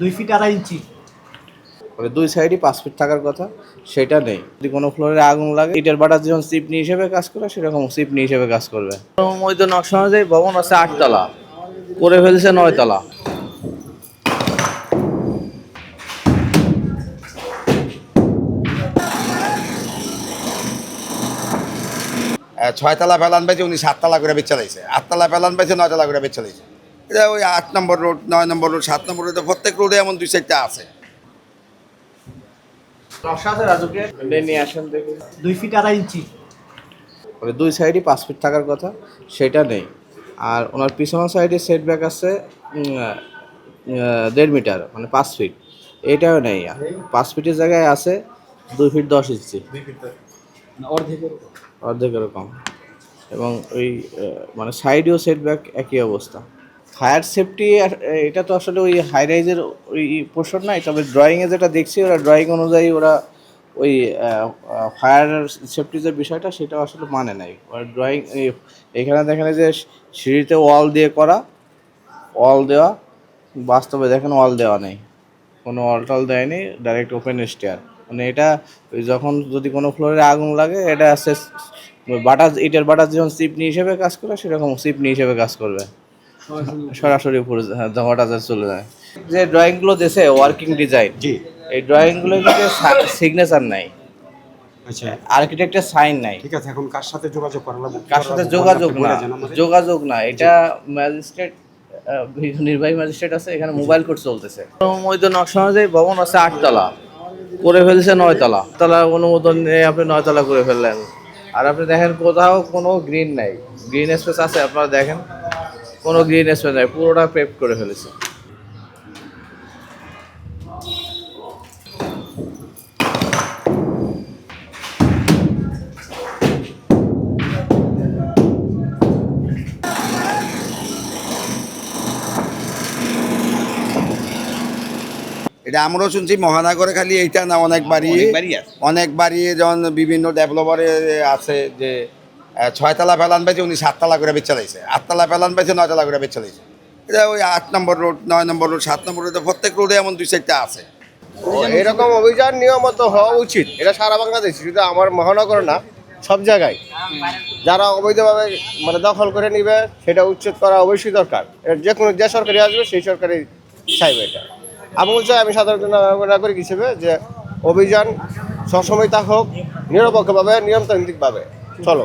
দুই ফিট আড়াই ইঞ্চি মানে দুই সাইডই পাঁচ ফিট থাকার কথা সেটা নেই। যদি কোনো ফ্লোরে আগুন লাগে ইটের বাটার যেমন চিপনি হিসেবে কাজ করে সেরকম চিপনি হিসেবে কাজ করবে। ওই তো নকশা অনুযায়ী ভবন আছে আটতলা। করে ফেলছে নয়তলা। ছয়তলা ফেলান পাইছে উনি সাততলা করে বেচা লাইছে। আটতলা ফেলান পাইছে নয়তলা করে বেচা লাইছে। এটা ওই আট নম্বর রোড নয় নম্বর রোড সাত নম্বর রোডে প্রত্যেক রোডে এমন দুই চারটা আছে। দুই ফিট আড়াই ইঞ্চি। মানে দুই সাইডই পাঁচ ফিট থাকার কথা সেটা নেই। আর ওনার পিছনের সাইডে সেটব্যাক আছে দেড় মিটার মানে পাঁচ ফিট। এটাও নেই পাঁচ ফিটের জায়গায় আছে দুই ফিট দশ ইঞ্চি। অর্ধেকের অর্ধেক এরকম এবং ওই মানে সাইডেও সেটব্যাক একই অবস্থা। ফায়ার সেফটি এটা তো আসলে ওই হাই রাইজের ওই পোর্শন নাই, তবে ড্রয়িংয়ে যেটা দেখছি, ওরা ড্রয়িং অনুযায়ী ওরা ওই ফায়ার সেফটি যে বিষয়টা সেটা আসলে মানে নাই। ওরা ড্রয়িং এখানে দেখেন যে সিঁড়িতে ওয়াল দিয়ে করা ওয়াল দেওয়া, বাস্তবে দেখেন ওয়াল দেওয়া নেই। কোনো ওয়াল টল দেয়নি ডাইরেক্ট ওপেন স্টেয়ার মানে এটা যখন যদি কোনো ফ্লোরে আগুন লাগে, এটা বাটার, ইটের বাটার যেমন চিপনি হিসেবে কাজ করে, সেরকম চিপনি হিসেবে কাজ করবে। সরাসরি উপরে ধোঁয়াটা যা চলে যায়। যে ড্রয়িংগুলো দিয়েছে ওয়ার্কিং ডিজাইন জি। এই ড্রয়িংগুলো কিন্তু সিগনেচার নাই। আচ্ছা। আর্কিটেক্টের সাইন নাই। ঠিক আছে এখন কার সাথে যোগাযোগ করা কার সাথে যোগাযোগ না। যোগাযোগ না। এটা ম্যাজিস্ট্রেট নির্বাহী ম্যাজিস্ট্রেট আছে এখানে মোবাইল কোর্ট চলতেছে। ওই তো নকশা অনুযায়ী ভবন আছে আটতলা। করে ফেলছে নয়তলা। তলা অনুমোদন নিয়ে আপনি নয়তলা করে ফেললেন। আর আপনি দেখেন কোথাও কোনো গ্রিন নাই। গ্রিন স্পেস আছে আপনারা দেখেন। কোনো গ্রিন স্পেস নাই পুরোটা পেপ করে ফেলেছে। এটা আমরাও শুনছি মহানগরে খালি এইটা না অনেক বাড়ি অনেক বাড়ি যেমন বিভিন্ন ডেভেলপারে আছে যে ছয়তলা ফেলান পাইছে উনি সাততলা করে বেচা লাইছে। আটতলা ফেলান পাইছে নয়তলা করে বেচা লাইছে। এটা ওই আট নম্বর রোড, নয় নম্বর রোড, সাত নম্বর রোডে প্রত্যেক রোডে এমন দুই চারটা আছে। এরকম অভিযান নিয়মিত হওয়া উচিত। এটা সারা বাংলাদেশ, শুধু আমার মহানগর না, সব জায়গায়। যারা অবৈধভাবে মানে দখল করে নিবে, সেটা উচ্ছেদ করা অবশ্যই দরকার। যে কোনো যে সরকারি আসবে, সেই সরকারি চাইবে এটা। আমি বলছি আমি সাধারণ নাগরিক হিসেবে যে অভিযান সবসময় তা হোক, নিরপেক্ষভাবে, নিয়মতান্ত্রিকভাবে চলো